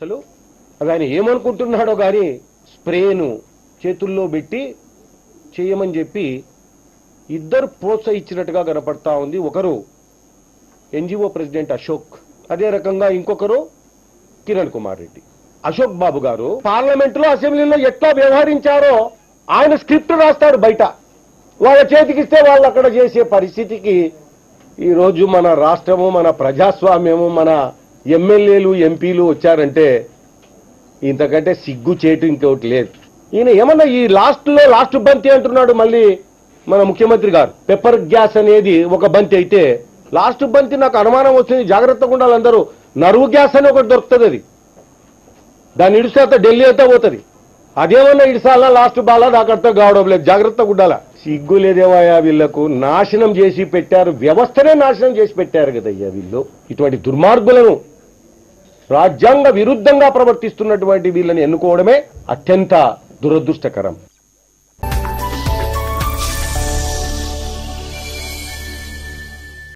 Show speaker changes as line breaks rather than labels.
అసలు అది ఆయన ఏమనుకుంటున్నాడో కానీ స్ప్రేను చేతుల్లో పెట్టి చేయమని చెప్పి ఇద్దరు ప్రోత్సహించినట్టుగా కనపడతా ఉంది. ఒకరు ఎన్జిఓ ప్రెసిడెంట్ అశోక్ అదే రకంగా ఇంకొకరు కిరణ్ కుమార్ రెడ్డి. అశోక్ బాబు గారు పార్లమెంట్లో అసెంబ్లీలో ఎట్లా వ్యవహరించారో ఆయన స్క్రిప్ట్ రాస్తాడు బయట. వాళ్ళ చేతికిస్తే వాళ్ళు అక్కడ చేసే పరిస్థితికి ఈ రోజు మన రాష్ట్రము మన ప్రజాస్వామ్యము మన ఎమ్మెల్యేలు ఎంపీలు వచ్చారంటే ఇంతకంటే సిగ్గు చేటు ఇంకొకటి లేదు. ఈయన ఏమన్నా ఈ లాస్ట్లో లాస్ట్ బంతి అంటున్నాడు మళ్ళీ మన ముఖ్యమంత్రి గారు. పెప్పర్ గ్యాస్ అనేది ఒక బంతి అయితే లాస్ట్ బంతి నాకు అనుమానం వచ్చింది. జాగ్రత్తగా ఉండాలి అందరూ. నరువు గ్యాస్ అని ఒకటి దొరుకుతుంది అది. దాన్ని ఇడిస్తే ఢిల్లీ అంతా పోతుంది. అదేమన్నా ఇడిసాలా? లాస్ట్ బాలా నాకు అర్థం కావడం లేదు. జాగ్రత్తగా ఉండాలా? సిగ్గు లేదేవాయా వీళ్ళకు నాశనం చేసి పెట్టారు. వ్యవస్థనే నాశనం చేసి పెట్టారు కదయ్యా వీళ్ళు. ఇటువంటి దుర్మార్గులను రాజ్యాంగ విరుద్ధంగా ప్రవర్తిస్తున్నటువంటి వీళ్ళని ఎన్నుకోవడమే అత్యంత దురదృష్టకరం.